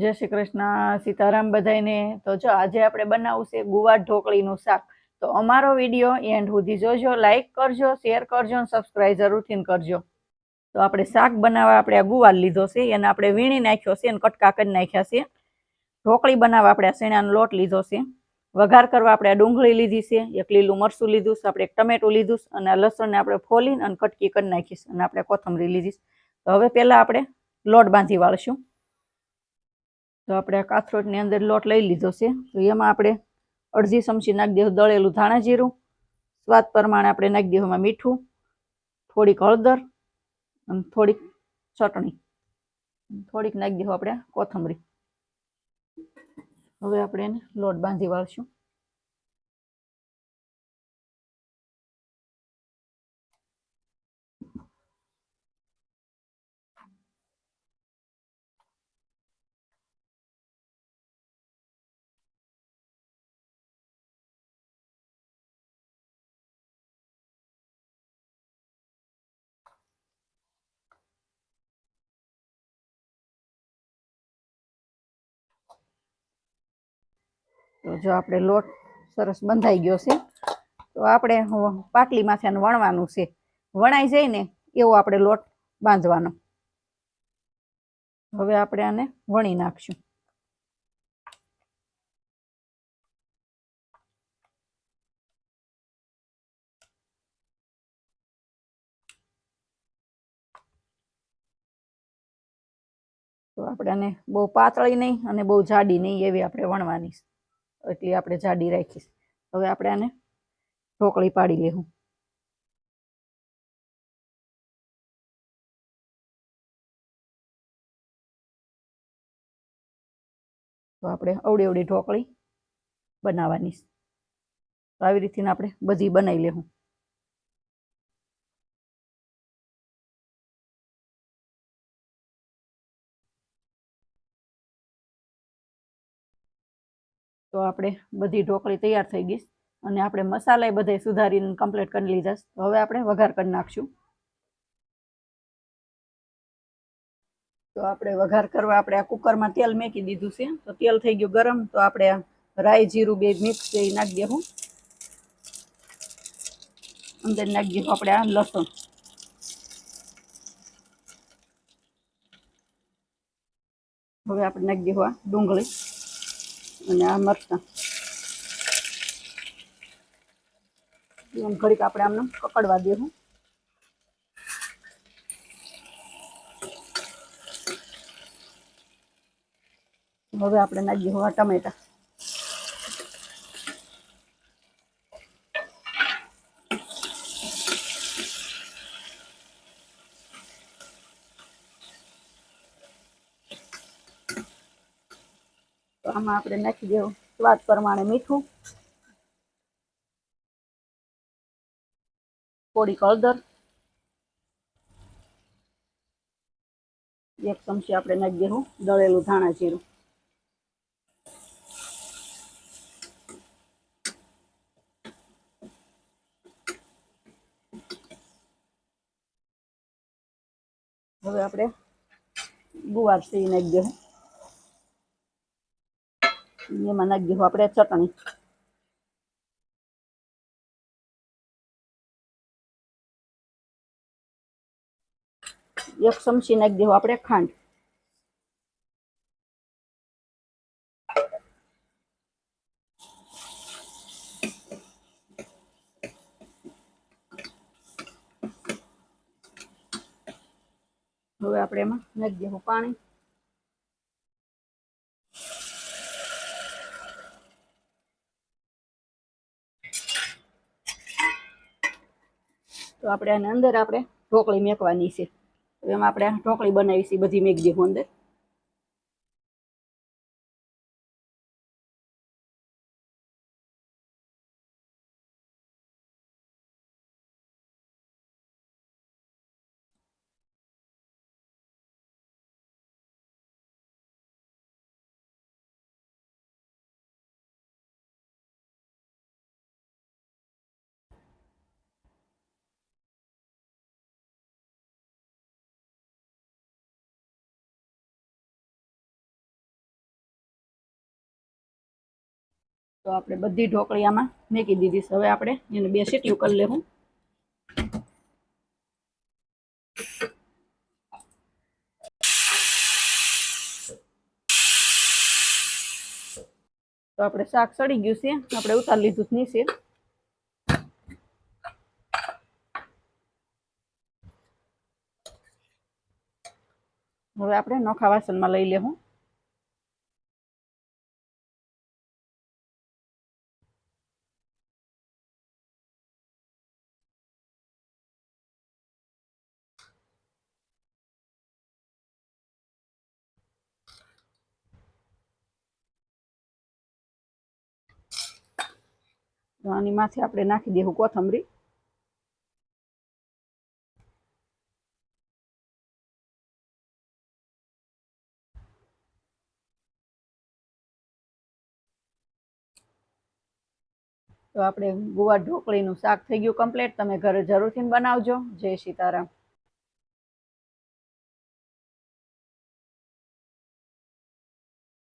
જય શ્રી કૃષ્ણ, સીતારામ બધાયને. તો જો આજે આપણે બનાવવું છે ગુવાર ઢોકળીનું શાક. તો અમારો વીડિયો એન્ડ સુધી જોજો લાઇક કરજો, શેર કરજો અને સબસ્ક્રાઈબ જરૂરથી કરજો. તો આપણે શાક બનાવવા આપણે આ ગુવાર લીધો છે, એને આપણે વીણી નાખ્યો છે અને કટકા કરી નાખ્યા છે. ઢોકળી બનાવવા આપણે આ શેણાનો લોટ લીધો છે. વઘાર કરવા આપણે આ ડુંગળી લીધી છે, એક લીલું મરચું લીધું છે, આપણે એક ટમેટું લીધું અને આ લસણને આપણે ફોલીને અને કટકી કરી નાખીશ અને આપણે કોથમરી લીધી તો હવે પહેલાં આપણે લોટ બાંધી વાળશું. તો આપણે આ કાથરોટની અંદર લોટ લઈ લીધો છે. તો એમાં આપણે અડધી ચમચી નાખી દેવું, દળેલું ધાણા જીરું, સ્વાદ પ્રમાણે આપણે નાખી દેવું એમાં મીઠું, થોડીક હળદર અને થોડીક ચટણી. થોડીક નાખી દેવું આપણે કોથમરી. હવે આપણે એને લોટ બાંધી વાળશું. તો જો આપણે લોટ સરસ બંધાઈ ગયો છે, તો આપણે પાટલીમાંથી આને વણવાનું છે. વણાઈ જાય ને એવો આપણે લોટ બાંધવાનો. હવે આપણે આને વણી નાખશું. તો આપણે આને બહુ પાતળી નહીં અને બહુ જાડી નહીં એવી આપણે વણવાની છે. એટલી આપણે જાડી રાખીશ. હવે આપણે આને ઢોકળી પાડી લેવું. તો આપણે અવડી અવડી ઢોકળી બનાવવાની. આવી રીતના આપણે બધી બનાવી લેવું. તો આપણે બધી ઢોકળી તૈયાર થઈ ગઈ અને આપણે મસાલા બધે સુધારીને કમ્પ્લીટ કરી લીધા તો હવે આપણે વઘાર કરી નાખશું. તો આપણે વઘાર કરવા આપણે આ કુકરમાં તેલ મેકી દીધું છે. તો તેલ થઈ ગયું ગરમ. તો આપણે રાઈ જીરું બે મિક્સ એ નાખી દેવું. અંદર નાખી દેવું આપણે આ લસણ. હવે આપણે નાખી દેવું આ ડુંગળી. અને આ મરચાં. એમ ઘડીક આપણે આમને પકડવા દેવું. હવે આપણે નાખી દેવું ટમેટા. આમાં આપણે નાખી દેવું. સ્વાદ પ્રમાણે મીઠું. થોડીક હળદર. એક ચમચી આપણે નાખી દેવું. દળેલું ધાણા જીરું. હવે આપણે ગુવાર છે એ નાખી દેવું. એમાં નાખી દઈશું આપણે ચટણી. એક ચમચી નાખી દેવું આપણે ખાંડ. હવે આપણે એમાં નાખી દેવું પાણી. તો આપણે આની અંદર આપણે ઢોકળી મેકવાની છે. એમાં આપણે ઢોકળી બનાવી છે બધી મેક દેવું અંદર. તો આપણે બધી ઢોકળી આમાં મેકી દીધી છે. હવે આપણે એને બે સીટીયું કરી લેવું. તો આપણે શાક સડી ગયું છે. આપણે ઉતારી લીધું છે નીચે. હવે આપણે નોખા વાસણમાં લઈ લેવું. તો આની માથે આપણે નાખી દેવું કોથમરી. તો આપણે ગુવા ઢોકળીનું શાક થઈ ગયું કમ્પ્લીટ તમે ઘરે જરૂરથી બનાવજો. જય સીતારામ.